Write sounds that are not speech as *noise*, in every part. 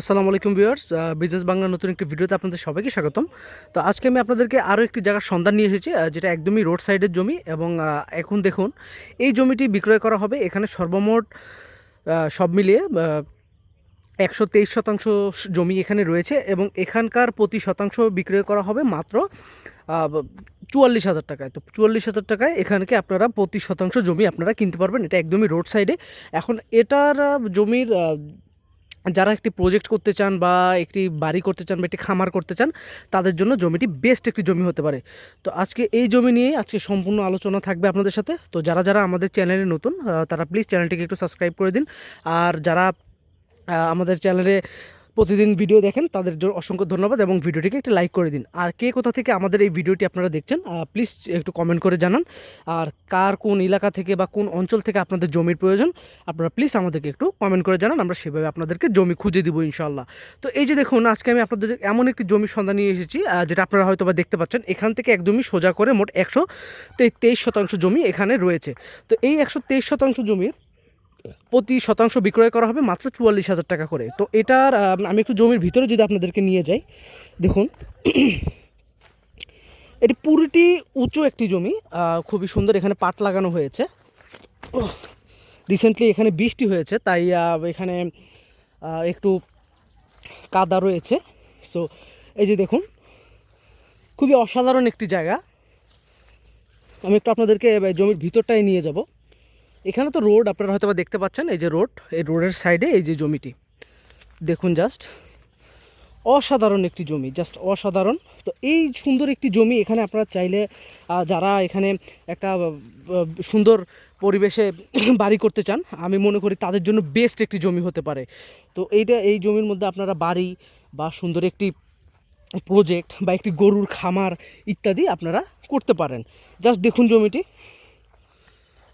আসসালামু আলাইকুম viewers business Bangla নতুন একটি ভিডিওতে আপনাদের সবাইকে স্বাগতম। তো আজকে আমি আপনাদেরকে আরও একটি জায়গার সন্ধান নিয়ে এসেছি যেটা একদমই রোড সাইডের জমি এবং এখন দেখুন, এই জমিটি বিক্রয় করা হবে এখানে সর্বমোট সব মিলিয়ে একশো তেইশ শতাংশ জমি এখানে রয়েছে এবং এখানকার প্রতি শতাংশ বিক্রয় করা হবে মাত্র চুয়াল্লিশ হাজার টাকায়। তো চুয়াল্লিশ হাজার টাকায় এখানকে আপনারা প্রতি শতাংশ জমি আপনারা কিনতে পারবেন, এটা একদমই রোড সাইডে এখন এটার জমির যারা একটি প্রজেক্ট করতে চান বা একটি বাড়ি করতে চান বা একটি খামার করতে চান, তাদের জন্য জমিটি বেস্ট একটি জমি হতে পারে। তো আজকে এই জমি নিয়ে আজকে সম্পূর্ণ আলোচনা থাকবে আপনাদের সাথে। তো যারা যারা আমাদের চ্যানেলে নতুন তারা প্লিজ চ্যানেলটিকে একটু সাবস্ক্রাইব করে দিন। আর যারা আমাদের চ্যানেলে প্রতিদিন ভিডিও দেখেন, তাদের জন্য অসংখ্য ধন্যবাদ এবং ভিডিওটিকে একটু লাইক করে দিন। আর কে কোথা থেকে আমাদের এই ভিডিওটি আপনারা দেখছেন প্লিজ একটু কমেন্ট করে জানান। আর কার কোন এলাকা থেকে বা কোন অঞ্চল থেকে আপনাদের জমির প্রয়োজন, আপনারা প্লিজ আমাদেরকে একটু কমেন্ট করে জানান, আমরা সেভাবে আপনাদেরকে জমি খুঁজে দিব ইনশাল্লাহ তো এই যে দেখুন, আজকে আমি আপনাদের এমন একটি জমির সন্ধান নিয়ে এসেছি যেটা আপনারা হয়তো বা দেখতে পাচ্ছেন। এখান থেকে একদমই সোজা করে মোট একশো তেইশ শতাংশ জমি এখানে রয়েছে। তো এই একশো তেইশ শতাংশ জমির প্রতি শতাংশ বিক্রয় করা হবে মাত্র চুয়াল্লিশ হাজার টাকা করে। তো এটার আমি একটু জমির ভিতরে যদি আপনাদেরকে নিয়ে যাই, দেখুন। এটি পুরোটি উঁচু একটি জমি খুবই সুন্দর, এখানে পাট লাগানো হয়েছে। রিসেন্টলি এখানে বৃষ্টি হয়েছে, তাই এখানে একটু কাদা রয়েছে। সো এই যে দেখুন, খুবই অসাধারণ একটি জায়গা। আমি একটু আপনাদেরকে জমির ভিতরটায় নিয়ে যাব। এখানে তো রোড, আপনারা হয়তো বা দেখতে পাচ্ছেন এই যে রোড, এই রোডের সাইডে এই যে জমিটি। দেখুন জাস্ট অসাধারণ একটি জমি জাস্ট অসাধারণ। তো এই সুন্দর একটি জমি এখানে আপনারা চাইলে যারা এখানে একটা সুন্দর পরিবেশে *coughs* বাড়ি করতে চান, আমি মনে করি তাদের জন্য বেস্ট একটি জমি হতে পারে। তো এইটা, এই জমির মধ্যে আপনারা বাড়ি বা সুন্দর একটি প্রজেক্ট বা একটি গরুর খামার ইত্যাদি আপনারা করতে পারেন। জাস্ট দেখুন জমিটি।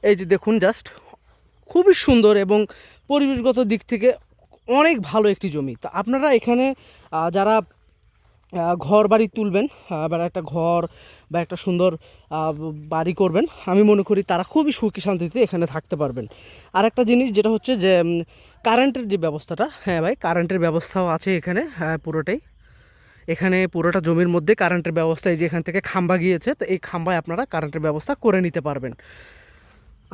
এই যে দেখুন জাস্ট খুবই সুন্দর এবং পরিবেশগত দিক থেকে অনেক ভালো একটি জমি। তো আপনারা এখানে যারা ঘর বাড়ি তুলবেন বা একটা ঘর বা একটা সুন্দর বাড়ি করবেন, আমি মনে করি তারা খুবই সুখী শান্তিতে এখানে থাকতে পারবেন। আর একটা জিনিস যেটা হচ্ছে যে কারেন্টের যে ব্যবস্থাটা হ্যাঁ ভাই কারেন্টের ব্যবস্থাও আছে এখানে হ্যাঁ পুরোটাই। এখানে পুরোটা জমির মধ্যে কারেন্টের ব্যবস্থা এই যে এখান থেকে খাম্বা গিয়েছে, তো এই খাম্বায় আপনারা কারেন্টের ব্যবস্থা করে নিতে পারবেন।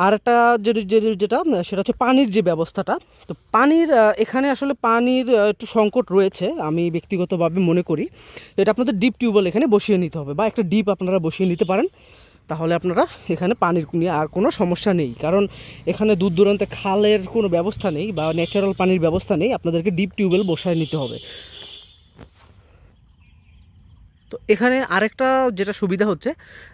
আর একটা যে- যে- যেটা সেটা হচ্ছে পানির যে ব্যবস্থাটা। তো পানির এখানে আসলে পানির একটু সংকট রয়েছে, আমি ব্যক্তিগতভাবে মনে করি। এটা আপনাদের ডিপ টিউবওয়েল এখানে বসিয়ে নিতে হবে, বা একটা ডিপ আপনারা বসিয়ে নিতে পারেন। তাহলে আপনারা এখানে পানির নিয়ে আর কোনো সমস্যা নেই। কারণ এখানে দূর দূরান্তে খালের কোনো ব্যবস্থা নেই, বা ন্যাচারাল পানির ব্যবস্থা নেই, আপনাদেরকে ডিপ টিউবওয়েল বসায় নিতে হবে। তো এখানে আরেকটা যেটা সুবিধা হচ্ছে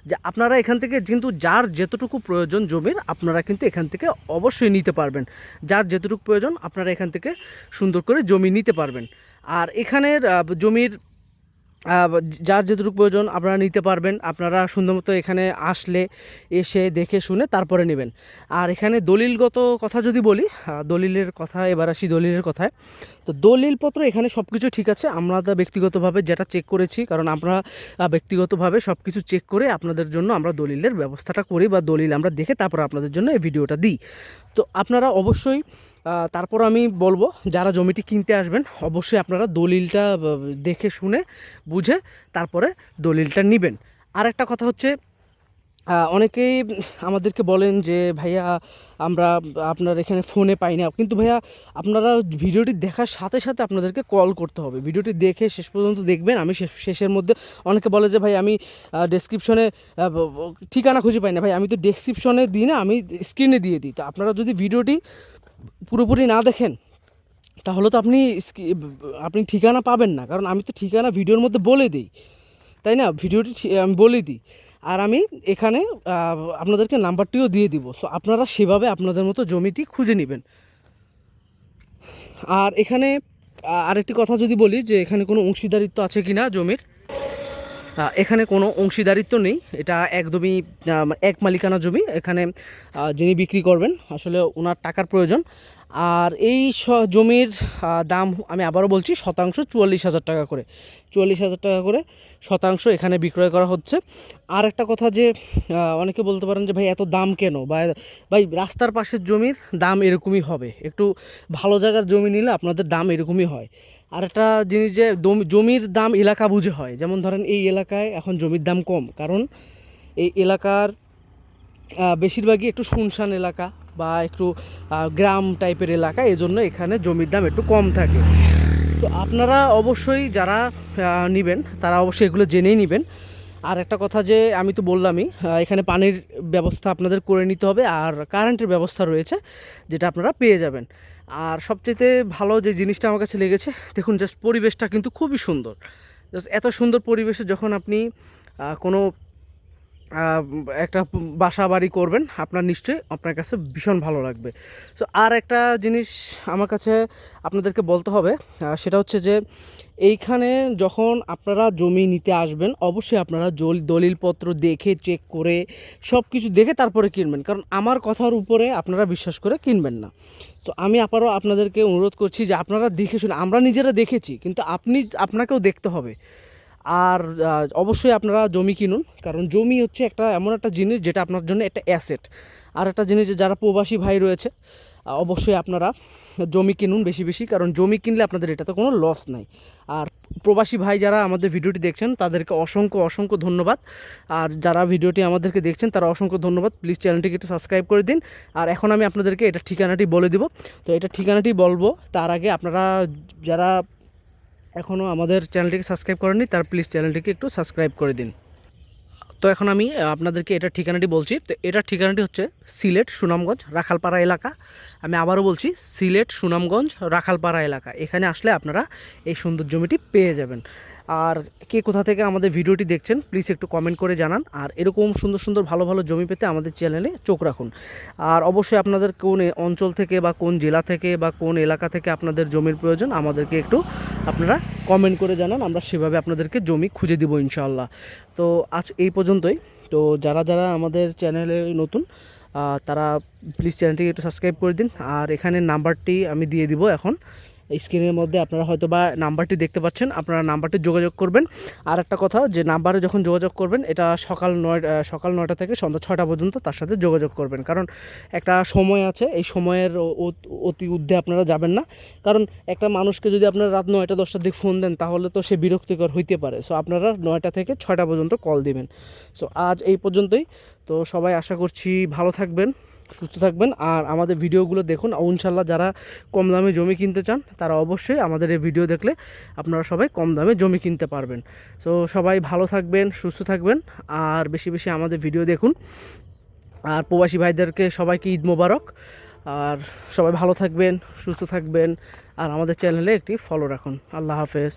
যে আপনারা এখান থেকে কিন্তু যার যতটুকু প্রয়োজন জমির, আপনারা কিন্তু এখান থেকে অবশ্যই নিতে পারবেন। যার যেতটুকু প্রয়োজন, আপনারা এখান থেকে সুন্দর করে জমি নিতে পারবেন। আর এখানের জমির যার যেটুকু প্রয়োজন আপনারা নিতে পারবেন। আপনারা সুন্দর মতো এখানে আসলে, এসে দেখে শুনে তারপরে নেবেন। আর এখানে দলিলগত কথা যদি বলি দলিলের কথা, এবার আসি দলিলের কথায়। তো দলিলপত্র এখানে সব কিছু ঠিক আছে। আমরা ব্যক্তিগতভাবে যেটা চেক করেছি, কারণ আমরা ব্যক্তিগতভাবে সব কিছু চেক করে আপনাদের জন্য আমরা দলিলের ব্যবস্থাটা করি বা দলিল আমরা দেখে তারপর আপনাদের জন্য এই ভিডিওটা দিই। তো আপনারা অবশ্যই তারপর আমি বলব, যারা জমিটি কিনতে আসবেন, অবশ্যই আপনারা দলিলটা দেখে শুনে, বুঝে তারপরে দলিলটা নেবেন। আর একটা কথা হচ্ছে অনেকেই আমাদেরকে বলেন যে, ভাইয়া, আমরা আপনার এখানে ফোনে পাই না। কিন্তু ভাইয়া, আপনারা ভিডিওটি দেখার সাথে সাথে আপনাদেরকে কল করতে হবে। ভিডিওটি দেখে শেষ পর্যন্ত দেখবেন। আমি শেষ- শেষের মধ্যে অনেকে বলে যে, ভাই, আমি ডেসক্রিপশনে ঠিকানা খুঁজে পাই না। ভাই, আমি তো ডেসক্রিপশনে দিই না, আমি স্ক্রিনে দিয়ে দিই। তো আপনারা যদি ভিডিওটি পুরোপুরি না দেখেন, তাহলে তো আপনি আপনি ঠিকানা পাবেন না। কারণ আমি তো ঠিকানা ভিডিওর মধ্যে বলে দিই। তাই না? ভিডিওটি আমি বলে দিই। আর আমি এখানে আপনাদেরকে নাম্বারটিও দিয়ে দিব। সো আপনারা সেভাবে আপনাদের মতো জমিটি খুঁজে নেবেন। আর এখানে আরেকটি কথা যদি বলি যে, এখানে কোনো অংশীদারিত্ব আছে কি না জমির? এখানে কোনো অংশীদারিত্ব নেই। এটা একদমই এক মালিকানা জমি। এখানে যিনি বিক্রি করবেন, আসলে ওনার টাকার প্রয়োজন। আর এই জমির দাম আমি আবারও বলছি, শতাংশ চুয়াল্লিশ হাজার টাকা করে। চুয়াল্লিশ হাজার টাকা করে শতাংশ এখানে বিক্রয় করা হচ্ছে। আর একটা কথা যে অনেকে বলতে পারেন যে, ভাই, এত দাম কেন? বা, ভাই, রাস্তার পাশের জমির দাম এরকমই হবে। একটু ভালো জায়গার জমি নিলে আপনাদের দাম এরকমই হয়। আর একটা জিনিস যে জমির দাম এলাকা বুঝে হয়। যেমন ধরেন এই এলাকায় এখন জমির দাম কম, কারণ এই এলাকার বেশিরভাগই একটু শুনশান এলাকা বা একটু গ্রাম টাইপের এলাকা, এজন্য এখানে জমির দাম একটু কম থাকে। তো আপনারা অবশ্যই যারা নেবেন, তারা অবশ্যই এগুলো জেনেই নেবেন। আর একটা কথা যে আমি তো বললামই এখানে পানির ব্যবস্থা আপনাদের করে নিতে হবে, আর কারেন্টের ব্যবস্থা রয়েছে, যেটা আপনারা পেয়ে যাবেন। আর সবচেয়ে ভালো যে জিনিসটা আমার কাছে লেগেছে, দেখুন জাস্ট পরিবেশটা কিন্তু খুবই সুন্দর। জাস্ট এত সুন্দর পরিবেশে যখন আপনি কোনো একটা বাসা বাড়ি করবেন, আপনার নিশ্চয়ই আপনার কাছে ভীষণ ভালো লাগবে। সো আর একটা জিনিস আমার কাছে আপনাদেরকে বলতে হবে সেটা হচ্ছে যে, এইখানে যখন আপনারা জমি নিতে আসবেন, অবশ্যই আপনারা জল, দলিলপত্র দেখে চেক করে সব কিছু দেখে তারপরে কিনবেন। কারণ আমার কথার উপরে আপনারা বিশ্বাস করে কিনবেন না। তো আমি আবারও আপনাদেরকে অনুরোধ করছি যে আপনারা দেখে শুনে, আমরা নিজেরা দেখেছি, কিন্তু আপনি, আপনাকেও দেখতে হবে। আর অবশ্যই আপনারা জমি কিনুন, কারণ জমি হচ্ছে একটা এমন একটা জিনিস যেটা আপনার জন্য একটা অ্যাসেট আর একটা জিনিস যারা প্রবাসী ভাই রয়েছে অবশ্যই আপনারা জমি কিনুন বেশি বেশি, কারণ জমি কিনলে আপনাদের এটাতে কোনো লস নাই। আর প্রবাসী ভাই যারা আমাদের ভিডিওটি দেখছেন, তাদেরকে অসংখ্য অসংখ্য ধন্যবাদ। আর যারা ভিডিওটি আমাদেরকে দেখছেন, তারা অসংখ্য ধন্যবাদ। প্লিজ চ্যানেলটিকে একটু সাবস্ক্রাইব করে দিন। আর এখন আমি আপনাদেরকে এটা ঠিকানাটি বলে দিব। তো এটা ঠিকানাটি বলব, তার আগে আপনারা যারা এখনও আমাদের চ্যানেলটিকে সাবস্ক্রাইব করেননি, তার প্লিজ চ্যানেলটিকে একটু সাবস্ক্রাইব করে দিন। তো এখন আমি আপনাদেরকে এটার ঠিকানাটি বলছি। তো এটার ঠিকানাটি হচ্ছে সিলেট সুনামগঞ্জ, রাখালপাড়া এলাকা। আমি আবারও বলছি, সিলেট সুনামগঞ্জ, রাখালপাড়া এলাকা। এখানে আসলে আপনারা এই সুন্দর জমিটি পেয়ে যাবেন। আর কে কোথা থেকে আমাদের ভিডিওটি দেখছেন প্লিজ একটু কমেন্ট করে জানান। আর এরকম সুন্দর সুন্দর ভালো ভালো জমি পেতে আমাদের চ্যানেলে চোখ রাখুন। আর অবশ্যই আপনাদের কোন অঞ্চল থেকে বা কোন জেলা থেকে বা কোন এলাকা থেকে আপনাদের জমির প্রয়োজন, আমাদেরকে একটু আপনারা কমেন্ট করে জানান। আমরা সেভাবে আপনাদেরকে জমি খুঁজে দিব ইনশাআল্লাহ। তো আজ এই পর্যন্তই। তো যারা যারা আমাদের চ্যানেলে নতুন তারা প্লিজ চ্যানেলটিকে একটু সাবস্ক্রাইব করে দিন। আর এখানে নাম্বারটি আমি দিয়ে দিব এখন। স্ক্রিনের মধ্যে আপনারা হয়তো বা নাম্বারটি দেখতে পাচ্ছেন, আপনারা নাম্বারটি যোগাযোগ করবেন। আর একটা কথা, যে নাম্বারে যখন যোগাযোগ করবেন, এটা সকাল নয় সকাল নয়টা থেকে সন্ধ্যা ছয়টা পর্যন্ত তার সাথে যোগাযোগ করবেন। কারণ একটা সময় আছে, এই সময়ের অতি ঊর্ধ্বে আপনারা যাবেন না। কারণ একটা মানুষকে যদি আপনারা রাত নয়টা, দশটার দিকে ফোন দেন, তাহলে তো সে বিরক্তিকর হইতে পারে। সো আপনারা নয়টা থেকে ছয়টা পর্যন্ত কল দিবেন। সো আজ এই পর্যন্তই। তো সবাই আশা করছি ভালো থাকবেন। সুস্থ থাকবেন। আর আমাদের ভিডিওগুলো দেখুন। ইনশাল্লাহ যারা কম দামে জমি কিনতে চান, তারা অবশ্যই আমাদের এই ভিডিও দেখলে আপনারা সবাই কম দামে জমি কিনতে পারবেন। তো সবাই ভালো থাকবেন, সুস্থ থাকবেন। আর বেশি বেশি আমাদের ভিডিও দেখুন। আর প্রবাসী ভাইদেরকে সবাইকে ঈদ মোবারক। আর সবাই ভালো থাকবেন, সুস্থ থাকবেন। আর আমাদের চ্যানেলে একটি ফলো রাখুন। আল্লাহ হাফেজ।